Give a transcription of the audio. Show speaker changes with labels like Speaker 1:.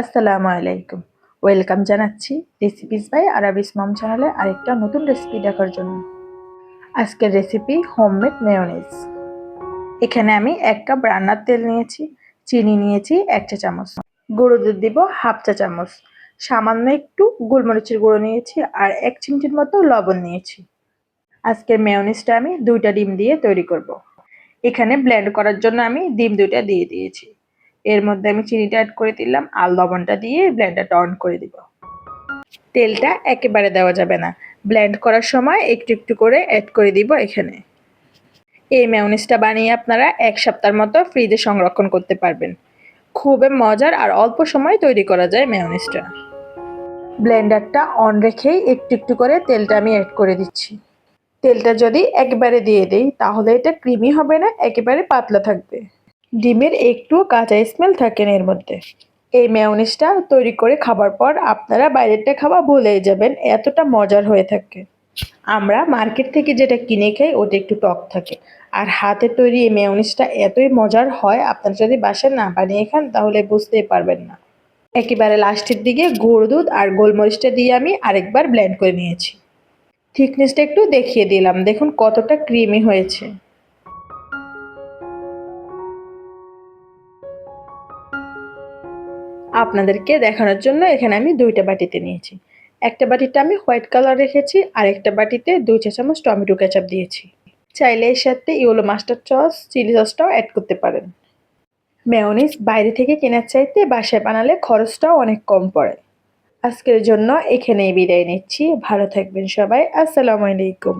Speaker 1: আসসালামু আলাইকুম। ওয়েলকাম জানাচ্ছি রেসিপিস বাই আরাবিস মম চ্যানেলে আরেকটা নতুন রেসিপি দেখার জন্য। আজকের রেসিপি হোমমেড মেয়োনিজ এখানে আমি এক কাপ রান্নার তেল নিয়েছি, চিনি নিয়েছি এক চা চামচ। গুঁড়ো দুধ দিব হাফ চা চামচ। সামান্য একটু গোলমরিচের গুঁড়ো নিয়েছি আর এক চিমটির মতো লবণ নিয়েছি। আজকের মেয়োনিজটা আমি দুইটা ডিম দিয়ে তৈরি করব। এখানে ব্লেন্ড করার জন্য আমি ডিম দুইটা দিয়ে দিয়েছি। এর মধ্যে আমি চিনিটা অ্যাড করে দিলাম, আর লবণটা দিয়ে ব্লেন্ডারটা অন করে দিব। তেলটা একেবারে দেওয়া যাবে না। ব্লেন্ড করার সময় একটু একটু করে অ্যাড করে দিব এখানে। এই ম্যাওনিজটা বানিয়ে আপনারা এক সপ্তাহের মতো ফ্রিজে সংরক্ষণ করতে পারবেন। খুবই মজার আর অল্প সময় তৈরি করা যায় ম্যাওনিজটা ব্লেন্ডারটা অন রেখেই একটু একটু করে তেলটা আমি অ্যাড করে দিচ্ছি। তেলটা যদি একবারে দিয়ে দিই, তাহলে এটা ক্রিমি হবে না, একেবারে পাতলা থাকবে। ডিমের একটু কাঁচা স্মেল থাকে এর মধ্যে। এই মেয়নিজটা তৈরি করে খাবার পর আপনারা বাইরেরটা খাওয়া ভুলেই যাবেন, এতটা মজার হয়ে থাকে। আমরা মার্কেট থেকে যেটা কিনে খাই, ওটা একটু টক থাকে। আর হাতে তৈরি এই মেয়নিজটা এতই মজার হয়, আপনারা যদি বাসায় না বানিয়ে খান, তাহলে বুঝতেই পারবেন না। একেবারে লাস্টের দিকে গুঁড়ো দুধ আর গোলমরিচটা দিয়ে আমি আরেকবার ব্লেন্ড করে নিয়েছি। থিকনেসটা একটু দেখিয়ে দিলাম, দেখুন কতটা ক্রিমি হয়েছে। আপনাদেরকে দেখানোর জন্য এখানে আমি দুইটা বাটিতে নিয়েছি। একটা বাটিতে আমি হোয়াইট কালার রেখেছি, আর একটা বাটিতে দুই চা চামচ টমেটো কেচাপ দিয়েছি। চাইলে এর সাথে ইওলো মাস্টার সস, চিলি সসটাও অ্যাড করতে পারেন। মেয়নিজ বাইরে থেকে কেনার চাইতে বাসায় বানালে খরচটাও অনেক কম পড়ে। আজকের জন্য এখানেই বিদায় নিচ্ছি। ভালো থাকবেন সবাই। আসসালামু আলাইকুম।